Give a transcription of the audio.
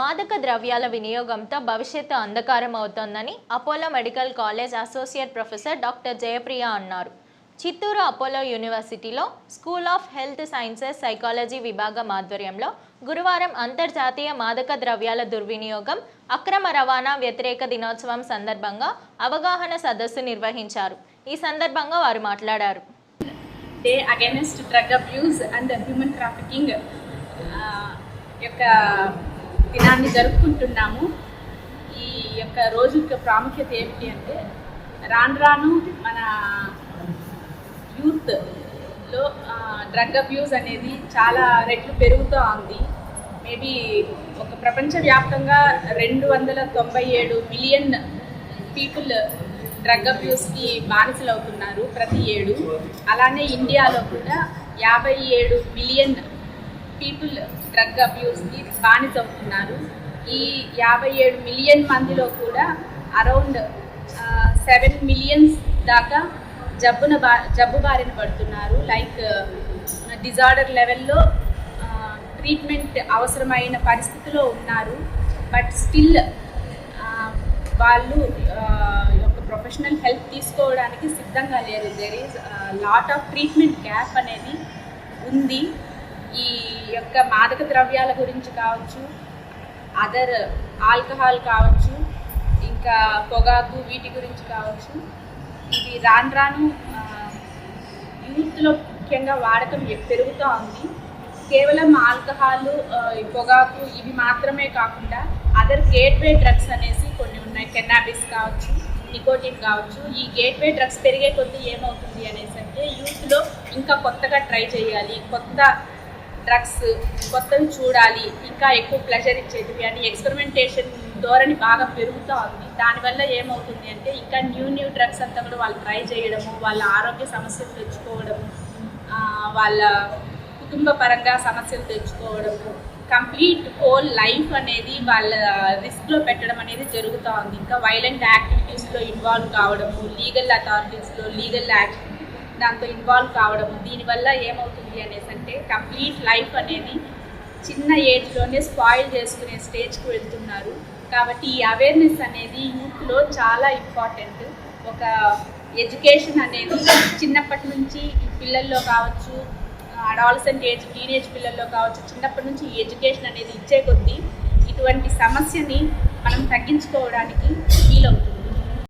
మాదక ద్రవ్యాల వినియోగంతో భవిష్యత్తు అంధకారం అవుతోందని Apollo medical college associate professor doctor Jayapriya అన్నారు. చిత్తూరు అపోలో యూనివర్సిటీలో school of health sciences psychology విభాగం ఆధ్వర్యంలో గురువారం అంతర్జాతీయ మాదక ద్రవ్యాల దుర్వినియోగం అక్రమ రవాణా వ్యతిరేక దినోత్సవం సందర్భంగా అవగాహన సదస్సు నిర్వహించారు. ఈ సందర్భంగా వారు మాట్లాడారు. Day against drug abuse and human trafficking యొక్క దినాన్ని జరుపుకుంటున్నాము. ఈ యొక్క రోజు యొక్క ప్రాముఖ్యత ఏమిటి అంటే రాను రాను మన యూత్లో డ్రగ్ అబ్యూస్ అనేది చాలా రెట్లు పెరుగుతూ ఉంది. మేబీ ఒక ప్రపంచవ్యాప్తంగా రెండు వందల తొంభై ఏడు మిలియన్ పీపుల్ డ్రగ్ అబ్యూస్కి బానిసలు అవుతున్నారు ప్రతి ఏడు. అలానే ఇండియాలో కూడా యాభై ఏడు మిలియన్ పీపుల్ డ్రగ్ అబ్యూస్కి బానిసవుతున్నారు. ఈ యాభై ఏడు మిలియన్ మందిలో కూడా అరౌండ్ సెవెన్ మిలియన్స్ దాకా జబ్బున బా జబ్బు బారిన పడుతున్నారు. లైక్ డిజార్డర్ లెవెల్లో ట్రీట్మెంట్ అవసరమైన పరిస్థితిలో ఉన్నారు. బట్ స్టిల్ వాళ్ళు ఒక ప్రొఫెషనల్ హెల్ప్ తీసుకోవడానికి సిద్ధంగా లేరు. There is lot of treatment gap అనేది ఉంది. ఈ యొక్క మాదక ద్రవ్యాల గురించి కావచ్చు అదర్ ఆల్కహాల్ కావచ్చు ఇంకా పొగాకు వీటి గురించి కావచ్చు ఇది రాను రాను యూత్లో ముఖ్యంగా వాడకం పెరుగుతూ ఉంది. కేవలం ఆల్కహాల్ పొగాకు ఇవి మాత్రమే కాకుండా అదర్ గేట్వే డ్రగ్స్ అనేసి కొన్ని ఉన్నాయి. కెన్నాబిస్ కావచ్చు నికోటిన్ కావచ్చు. ఈ గేట్వే డ్రగ్స్ పెరిగే కొద్దీ ఏమవుతుంది అనేసి అంటే యూత్లో ఇంకా కొత్తగా ట్రై చేయాలి. కొత్త డ్రగ్స్ కొత్తవి చూడాలి ఇంకా ఎక్కువ ప్లెజర్ ఇచ్చేటివి అని ఎక్స్పెరిమెంటేషన్ ధోరణి బాగా పెరుగుతూ ఉంది దానివల్ల ఏమవుతుంది అంటే ఇంకా న్యూ న్యూ డ్రగ్స్ అంతా కూడా వాళ్ళు ట్రై చేయడము వాళ్ళ ఆరోగ్య సమస్యలు తెచ్చుకోవడము వాళ్ళ కుటుంబ పరంగా సమస్యలు తెచ్చుకోవడము కంప్లీట్ హోల్ లైఫ్ అనేది వాళ్ళ రిస్క్లో పెట్టడం అనేది జరుగుతూ ఉంది ఇంకా వైలెంట్ యాక్టివిటీస్లో ఇన్వాల్వ్ కావడము లీగల్ అథారిటీస్లో లీగల్ యాక్టివిటీ దాంతో ఇన్వాల్వ్ కావడము దీనివల్ల ఏమవుతుంది అనేసి అంటే కంప్లీట్ లైఫ్ అనేది చిన్న ఏజ్లోనే స్పాయిల్ చేసుకునే స్టేజ్కి వెళ్తున్నారు. కాబట్టి ఈ అవేర్నెస్ అనేది యూత్లో చాలా ఇంపార్టెంట్ ఒక ఎడ్యుకేషన్ అనేది చిన్నప్పటి నుంచి పిల్లల్లో కావచ్చు అడాలసెంట్ ఏజ్ టీనేజ్ పిల్లల్లో కావచ్చు చిన్నప్పటి నుంచి ఎడ్యుకేషన్ అనేది ఇచ్చే కొద్దీ ఇటువంటి సమస్యని మనం తగ్గించుకోవడానికి వీలవుతుంది.